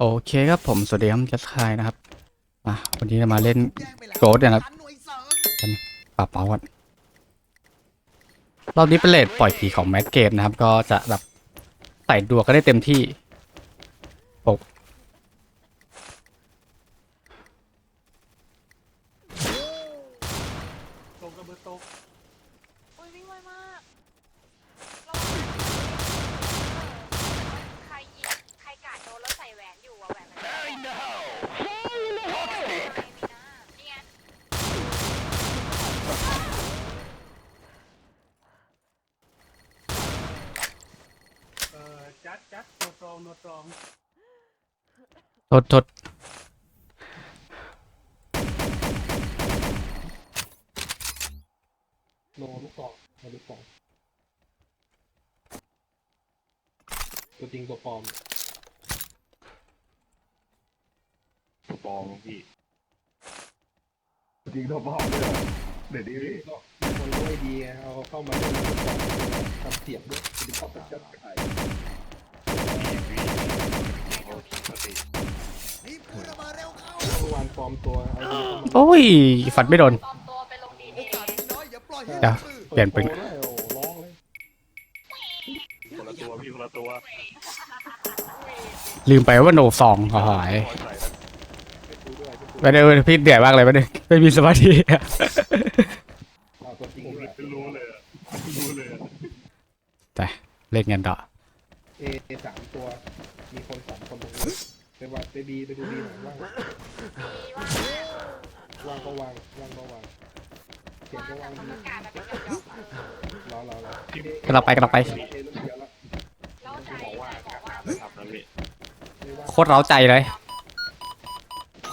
โอเคครับผมสวัสดีครับจัสคายนะครับมาวันนี้จะมาเล่นโกดนะครับเป็นป่าส์ก่อนรอบนี้เป็นเลดปล่อยผีของแมสเกมนะครับ ก็จะแบบใส่ดวงก็ได้เต็มที่ปก ตกกระเบือตก อุ้ยวิ่งไวมากเราใครยิงใครกาดโดนแล้วใส่แหวนอยู่อะแหวนมันไม่ได้มีนะนี่ไง เอ่อจัดจัดโนตรองโนตรอง ท ดทดโนลูกกอกโนลูกกอกตัวจริงตัวปลอมปองพี่จริงตัวปลอมด้วยเหรอเดี๋ยวนี้พี่ก็มีคนรู้ไอเดียเอาเข้ามาเล่นลูกกอกทำเสียงด้วยเป็นข้อประจับไข่ปกติ เมื่อวานปลอมตัวไอเดียเข้ามาโอ้ยฟันไม่โดน ปลอมตัวไปลงดีเอเดี๋ยวเปลี่ยนปืนโอ้โหร้องเลยคนละตัวพี่คนละตัวลืมไปว่าโนซองหายพอใส่แล้วไปดูด้วยไปดูไม่ได้พี่เดือดมากเลยไม่ได้ไม่มีสมาธิเอาตัวจริงผมด้วยไม่รู้เลยอะรู้เลยอะแต่เล่นกันต่อเอสามตัว นี้ไปวัดไปบีไปดูบีหน่อยว่างดีว่าว่างก็วางว่างก็วางเขียนก็วางแต่ดีประกาศแบบเป็นหยอกๆรอรอรอกำลังไปกำลังไปเอเริ่มเยอะแล้วเล่าใจบอกว่าบกาอกรว่าทำไม่ทำนะพี่ไม่ว่าโคตรเร้าใจเลย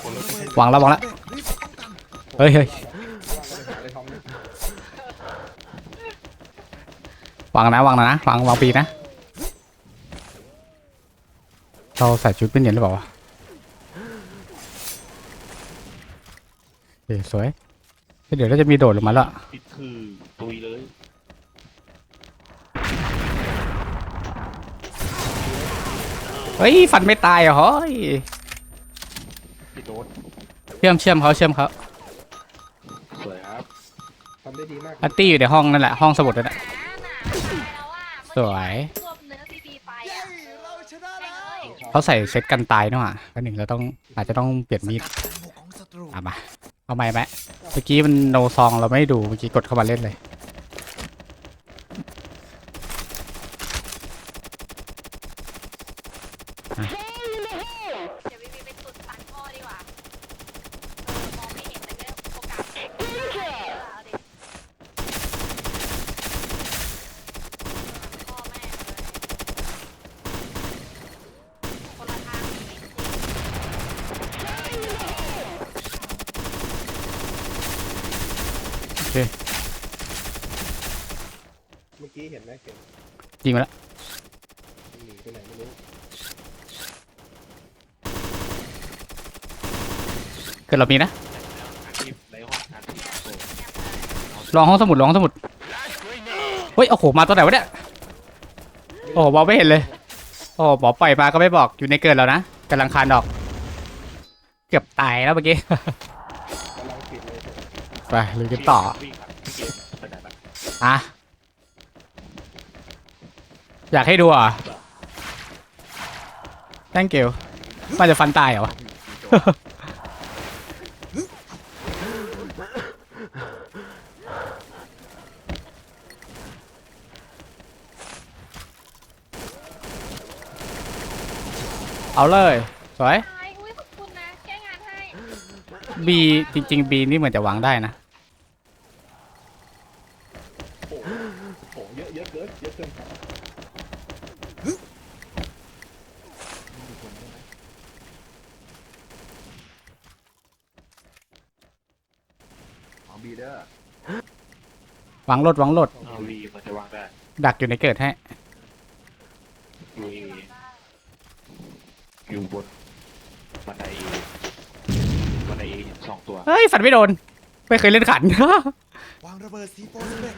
คนละวางแล้ววางแล้ว เฮ้ยเฮ้ยว่างก็ไปหาอะไรทำเนี่ยวางนะวางนะวางวางปีนะ เราใส่ชุดเป็นเหรียญหรือเปล่าวะโอเค สวย เดี๋ยวเราจะมีโดดลงมาแล้วปิดคือตุยเลยเฮ้ยฟันไม่ตายเหรอเฮ้ยพี่โดนเชื่อมเชื่อมเขาเชื่อมเขาสวยครับทำได้ดีมากอัตตี้อยู่ในห้องนั่นแหละห้องสมุดนั่นแหละหนาหนาแล้วอะสวยรวบเนื้อซีดีไปอะแม่งเอ้ยเขาใส่เซตกันตายเนอะก็หนึ่งเราต้องอาจจะต้องเปลี่ยนมีดเอามา เอาใหม่ไหมเมื่อกี้มันโนซองเราไม่ดูเมื่อกี้กดเข้ามาเล่นเลย เดี๋ยววิวีไปตุดตันพ่อดีกว่าเออมองไม่เห็นแต่ก็โอกาสเออเอาดิพ่อแม่งเลยคนละทางอีก เมื่อกี้เห็นไหมเห็น ยิงมาแล้วหนีไปไหนไม่รู้เกิดเรามีนะอาชีพในห้องการที่โอ้ลองห้องสมุดลองห้องสมุดเฮ้ยโอ้โหมาตัวไหนวะเนี่ยโอ้โหบอกไม่เห็นเลย โอ้โหบอกปล่อยมาก็ไม่บอกอยู่ในเกิดแล้วนะกำลังคานออก เกือบตายแล้วเมื่อกี้ กำลังปิดเลยไปลุยกันต่อพี่ครับพี่เกมไปไหนบ้างอะ อยากให้ดูอะ thank you มันจะฟันตายเหรอวะเอาเลย สวย ตายอุ้ยขอบคุณนะ แก้งานให้ B จริงๆ B นี่เหมือนจะวางได้นะ โอ้โหเยอะเยอะเยอะเยอะเกินไป ของ บีเดอร์วางรถวางรถเอาวีมันจะวางได้ดักอยู่ในเกิดให้วีอยู่บนบันไดบันไดเอสองตัว เฮ้ยฝันไม่โดน ไม่เคยเล่นขัน วางระเบิดซีโฟสำเร็จ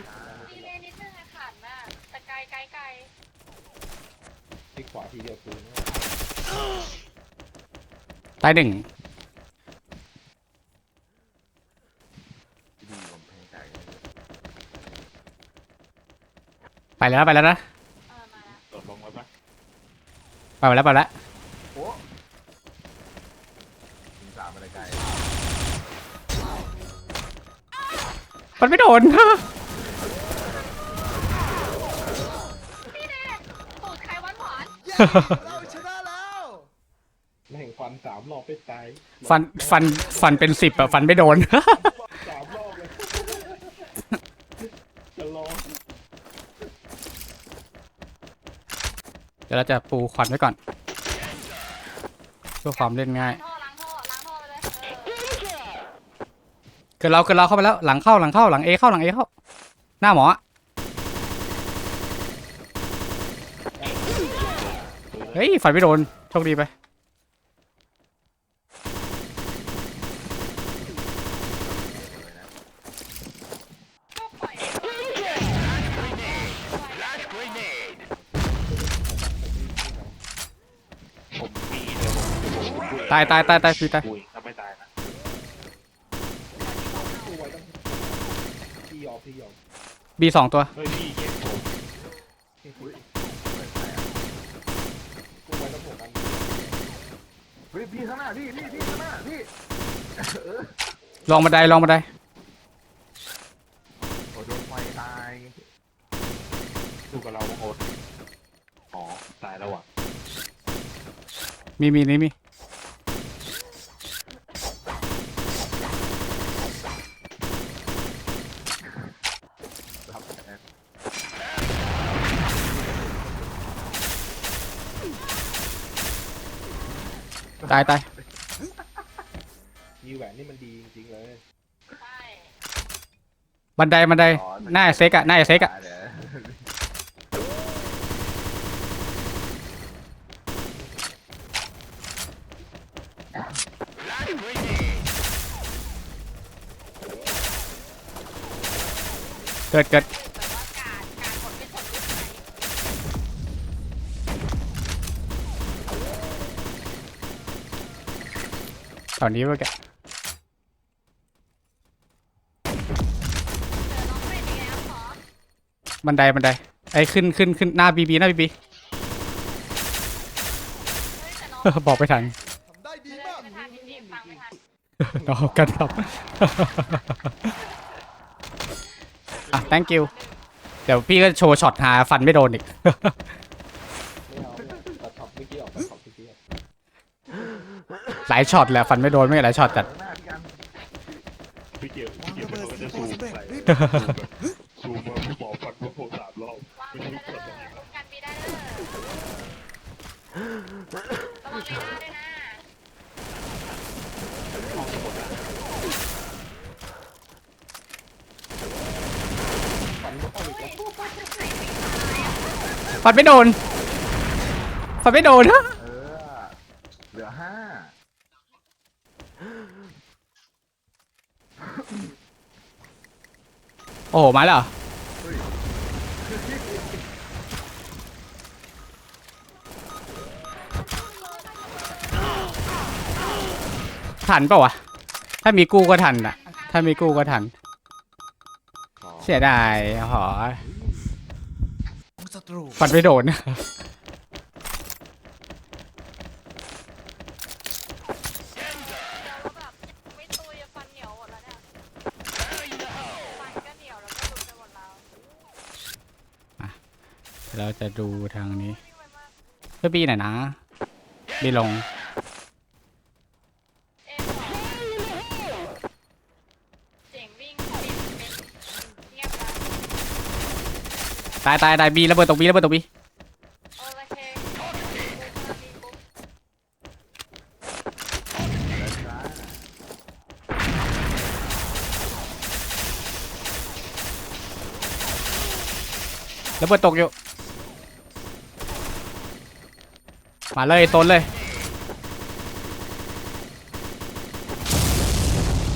ดีเลยนิดนึงอะขันน่ะแต่ไกลไกลไกลที่ขวาทีเดียวปืนตายหนึ่ง ดีผมเพลงไก่เลย ไป แล้วไปแล้วนะเออมาแล้วโดดลงไว้ปะไปแล้วไปแล้วโอ้ยิงสามอะไรไกลมันไม่โดนสูตรใครหวานหวานเราชนะแล้วแม่งฟันสามรอบไปตายฟันฟันฟันเป็นสิบอะฟันไม่โดน สามรอบเลย จะลอง เดี๋ ยวเราจะปูควันไว้ก่อน เพื่อความเล่นง่าย ท่อล้างท่อล้างท่อไปเลยเออเกิดเราเกิดเราเข้าไปแล้วหลังเข้าหลังเข้าหลังเอเข้าหลังเอเข้า หน้าหมอ เฮ้ยฟันไม่โดนโชคดีไป ก็ปล่อย ผมมีเดี๋ยวผมเดี๋ยวผมช่วย ตายตายตายตายฟีตายอุ้ยถ้าไม่ตายนะสู้ไว้ต้องพี่ยอมพี่ยอมบีสองตัว เฮ้ยพี่เย็นผมสู้ไว้ต้องหกอันเฮ้ยพี่ข้างหน้าพี่พี่พี่ข้างหน้าพี่ลองบันไดลองบันไดโอ้โดนไฟตายดูกับเราโอ๊ตอ๋อตายแล้วอะมีมีนี่มี ครับแอน ตายตายมีแหวนนี่มันดีจริงๆเลยใช่บันไดบันไดหน้าเซ็กอะหน้าเซ็กอะเดี๋ยวเกิดเกิด แถวนี้เมื่อกี้เจอน้องเป็นยังไงครับหมอบันไดบันไดไอ้ยขึ้นขึ้นขึ้นหน้าบีบีหน้าบีบีเฮ้ยแต่น้องบอกไม่ทันทำได้ดีไม่มากทันจริงๆฟังไม่ทันเรากันครับอะ thank you เดี๋ยวพี่ก็โชว์ช็อตหาฟันไม่โดนอีก ไม่เอาไม่เอาตัดช็อตเมื่อกี้ออกตัดช็อตเมื่อกี้ออก หลายช็อตแหละฟันไม่โดนไม่หลายช็อตจัดข้างหน้าพี่พี่เกียววาพี่เกียวระเป็จะซูมใส่ซูมมาพี่หมอฟันว่าโผล่สามรอบวางไปได้เลยคุมกันมีได้เลยระวังไม่ได้วยนะฟันก็ต้องอุ้อียกพูดพูดถึงไหนไม่ตายอะฟันไม่โดนฟันไม่โดนเออเหลือห้า โอ้โหมาแล้วเหรอทันเปล่าวะ ถ้ามีกู้ก็ทันอะถ้ามีกู้ก็ทัน เสียดายหอของศัตรูฟันไม่โดน เดี๋ยวแบบไม่ตุยฟันเหนียวหมดแล้วเนี่ยฟันก็เหนียวแล้วก็หลุดไปหมดแล้ว เราจะดูทางนี้เพื่อบีหน่อยนะบีลงเอ็มสองเสียงวิ่งปิดเป็นเงียบแล้วตายตายตายบีระเบิดตกบีระเบิดตกบีระเบิดตกอยู่ มาเลยโซนเลย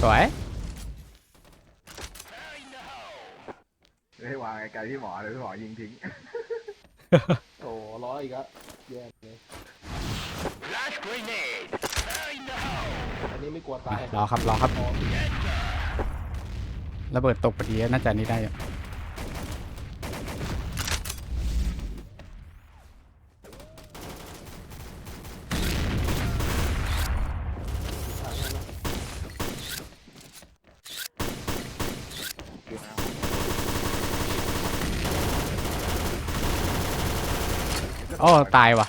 สวย ไม่ให้วางไกลๆพี่หมอเลยพี่หมอยิงทิ้ง โอ้ร้อยอีกแล้วแย่เลยนี้ไม่กลัวตาย รอครับ รอครับ ระเบิดตกพอดีน่าจะอันนี้ได้อยู่ โอ้ตายว่ะ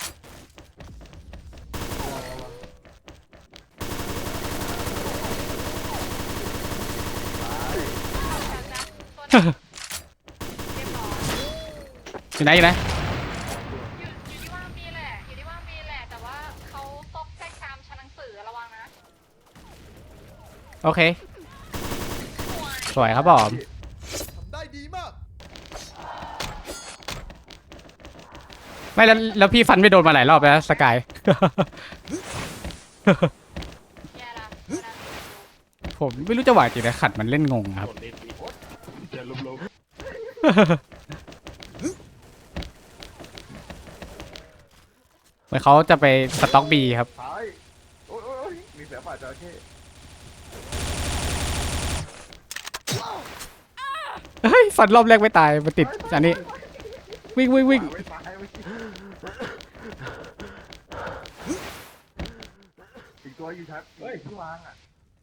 จากนั้นตัวนี้เรียบร้อยอยู่ไหนอยู่ไหนอยู่อยู่ที่ว่ามีแหละ อยู่ที่ว่ามีแหละ แต่ว่าเขาตกแทรกชามชั้นหนังสือระวังนะ โอเค สวยสวยครับผม ไม่แล้วแล้วพี่ฟันไม่โดนมาหลายรอบแล้วสกาย ผมไม่รู้จะว่าจริงนะขัดมันเล่นงงครับกดเล่นดิจะลุมเหมือนเขาจะไปสต็อกบีครับซ้ายโอ้ยโอ้ยโอ้ยมีเสือป่าจระเข้เฮ้ยฟันรอบแรกไม่ตายมันติดอันนี้ วิ่งวิ่งวิ่งไม่ตายไม่ตายอีก ตัวอยู่ชัดเฮ้ยที่วางอะ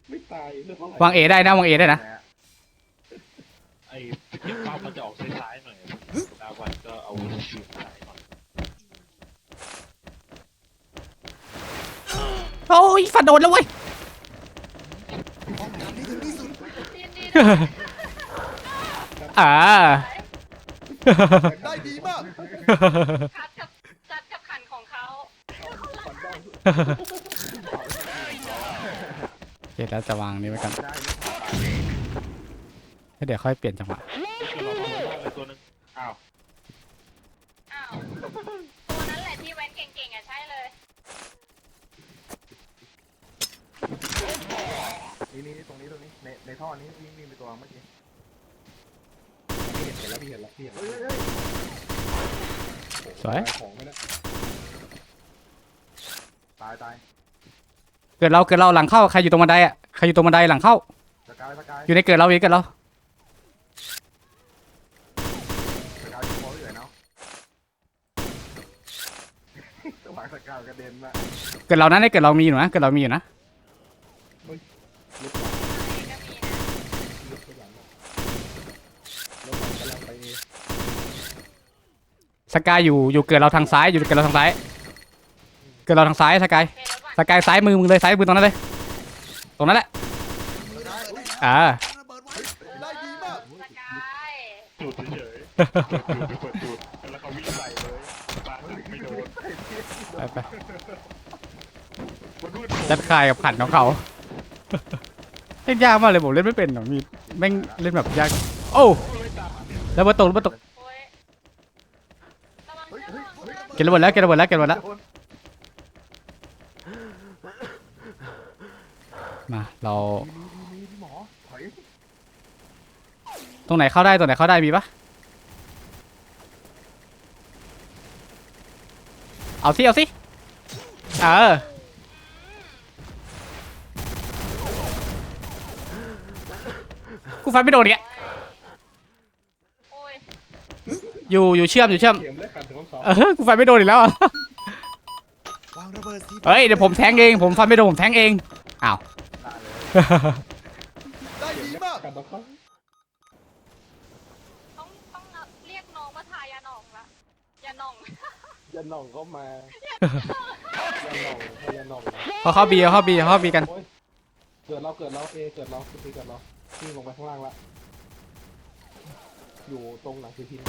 ไม่ตายเรื่องของวางเอได้นะวางเอได้นะแหมไอ้สกิลเป้ามันจะออกซ้ายๆหน่อยดาวันก็เอาชิวซ้ายหน่อยโอ้ยฟันโดนแล้วเว้ยป้องกันให้ถึงที่สุดยินดีด้วยอ่า ได้ดีมาก คัดกับจัดกับขันของเขาโอ เคแล้วจะวางนี้ไว้กันได้แล้วเดี๋ยวค่อยเปลี่ยนจังหวะก็รอตัวล่างเลยตัวนึงอ้าวอ้าวตัวนั้นแหละที่แว้นเก่งๆอะใช่เลย นี่นี่ตรงนี้ตรงนี้ในในท่อนี้วิ่งวิ่งไปตัวเมื่อกี้เห็นแล้วพี่เห็นแล้วพี่เห็นเฮ้ยแล้วเฮ้ยเฮ้ยสวยของไม่ได้ตายตาย เกิดเราเกิดเราหลังเข้าใครอยู่ตรงบันไดอะใครอยู่ตรงบันไดหลังเข้า สกายสกายอยู่ในเกิดเราอีกเกิดเราสกายอยู่โค้งอยู่เนาะสวายสกายกระเด็นมาเกิดเรานั้นในเกิดเรามีอยู่นะเกิดเรามีอยู่นะลุกก็มีนะลุกไปหลังแล้วมันกำลังไปสกายอยู่อยู่เกิดเราทางซ้ายอยู่เกิดเราทางซ้าย เกิดเราทางซ้ายสกายโอเคแล้วก่อน สกายซ้ายมือมึงเลยซ้ายมือตรงนั้นเลย ตรงนั้นแหละอ่าระเบิดไว้ได้ดีมากสกายจุดเฉยๆเปิดจุดเปิดจุดแล้วก็วิ่งใส่เลยปาถึงไม่โดนไปไปมันรูดจัดคายกับขันของเขาเล่นยากมากเลยผมเล่นไม่เป็นหรอกมีแม่งเล่นแบบยากโอ้แล้วมาตกแล้วมาตกโอ้ยระวังเชือกระวังเชือกเก็บระเบิดแล้วเก็บระเบิดแล้วเก็บระเบิดแล้ว มาเรามีพี่หมอถอยตรงไหนเข้าได้ตรงไหนเข้าได้มีปะเอาสิเอาสิเออกูฟันไม่โดนเนี่ยโอ้ย อยู่อยู่เชื่อมอยู่เชื่อม เข็มได้ขันถึงข้อสอง เออ กูฟันไม่โดนอีกแล้วอะวางระ เบิดสีเฮ้ยเดี๋ยวผมแทงเอง ผมฟันไม่โดนผมแทงเอง อ้าว ได้ดีมากกันต้องเข้าต้องต้องเรียกน้องมาทายาหนองละยาหนองยันหน่องก็มายันหน่องให้ยันหน่องนะเขาเข้าบีเขาเข้าบีเขาเข้าบีกันโอ้ยเกิดเราเกิดเราเอเกิดเราคือเกิดเราวิ่งลงไปข้างล่างละอยู่ตรงหลังคือพิน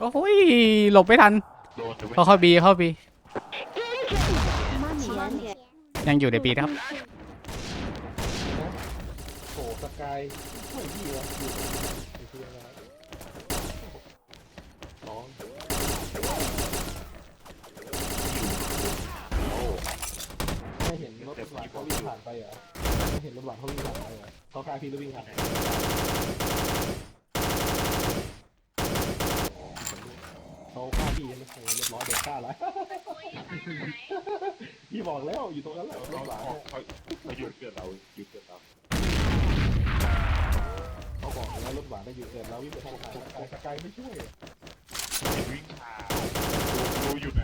โอ้ยหลบไม่ทันโดนหรือไม่เขาเข้าบีเข้าบียังอยู่ในบีนะครับโอ้สกายไม่ดีวะอยู่ตรงนี้อยู่ที่อะไรสองไม่เห็นรถหลังเขาวิ่งผ่านไปเหรอไม่เห็นรถหลังเขาวิ่งผ่านไปเหรอเขากลายพี่แล้ววิ่งผ่านไป เขาฆ่า พี่ใช่ไหเรียบร้อยโดนฆ่าแล้วพี่บอกแล้วอยู่ตรงนั้นแหละรเขาหวานเขาเขาหยุดเกิดเราหยุดเกิดเราเขาบอกแล้วรถหวานได้อยู่เกินแล้ววิ่งไปทางไหนแต่สกายไม่ช่วยวิ่งผ่านรู้อยู่ไหน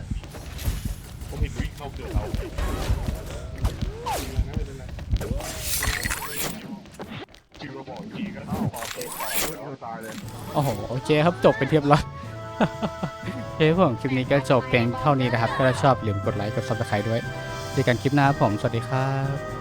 ผมเห็นวิ่งเข้าเกิดเราไม่เป็นไรบอกทีก็พอเตะตายเลยโอ้โหโอเคครับจบไปเรียบร้อย เคครับผมคลิปนี้ก็จบเพียงเท่านี้นะครับ ถ้าชอบอย่าลืมกดไลค์กดซับสไครต์ด้วยเจอกันคลิปหน้าผม สวัสดีครับ